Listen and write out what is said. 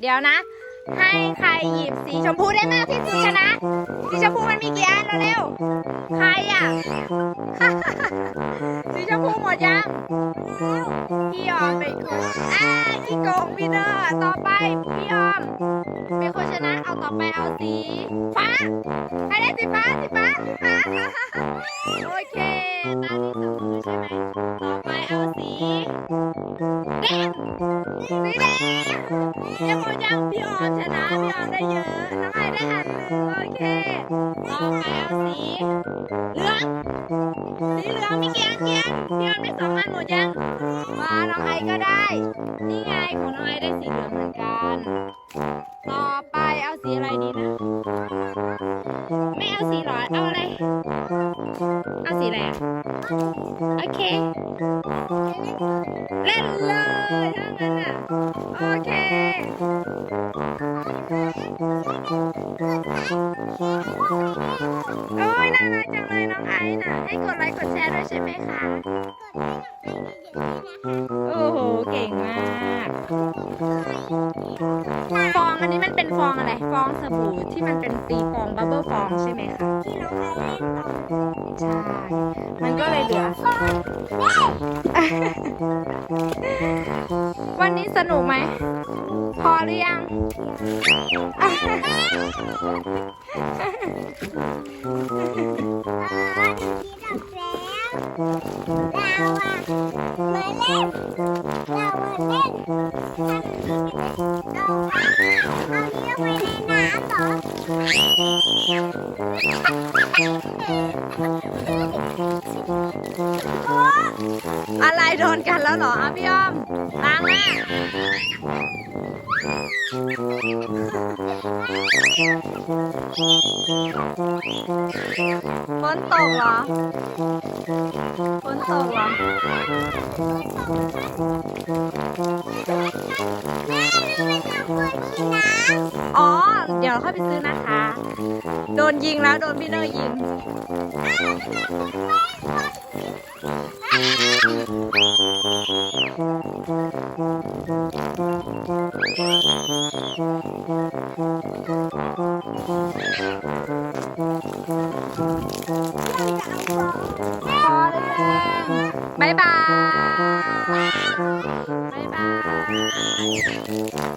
เดี๋ยวนะ ให้ใครหยิบสีชมพูได้มากที่สุดชนะ สีชมพูมันมีกี่อันเร็วๆใครอะ สีชมพูหมดยังพี่ยอมเป็นคนอ่าขี้โกงพี่เนอร์ต่อไปพี่ยอมเป็นคนชนะเอาต่อไปเอาสีฟ้าใครได้สีฟ้าสีฟ้าสีฟ้าโอเคตาที่สองใช่ไหมต่อไปเอาสี สีแดงยังหมดยังพี่ออมชนะพี่ออมได้เยอะน้องไอได้อันหนึ่งโอเคต่อไปเอาสีเหลืองสีเหลืองมีกี่อันกี่อันพี่ออมได้สองอันหมดยังมาน้องไอก็ได้ นี่ไงของน้องไอได้สีเหลืองเหมือนกัน ต่อไปเอาสีอะไรดีนะ ไม่เอาสีหลอดเอาอะไรเอาสีอะไรอะโอเคเล่นเลย ถ้างั้นอะโอเคโอ้ยน่ารักจังเลยน้องไอซ์นะให้กดไลค์กดแชร์ด้วยใช่ไหมคะโอ้โหเก่งมาก อันนี้มันเป็นฟองอะไร ฟองสบู่ที่มันเป็นตีฟองบับเบิ้ลฟองใช่ไหมคะใช่ มันก็เลยเหลือ วันนี้สนุกไหม พอหรือยัง อะไรโดนกันแล้วเหรออะพี่อ้อมล้างหน้า ฝนตกเหรอฝนตกเหรออ๋อ เดี๋ยวเข้าไปซื้อนะคะ โดนยิงแล้ว โดนพี่เนอร์ยิงอ หรือยั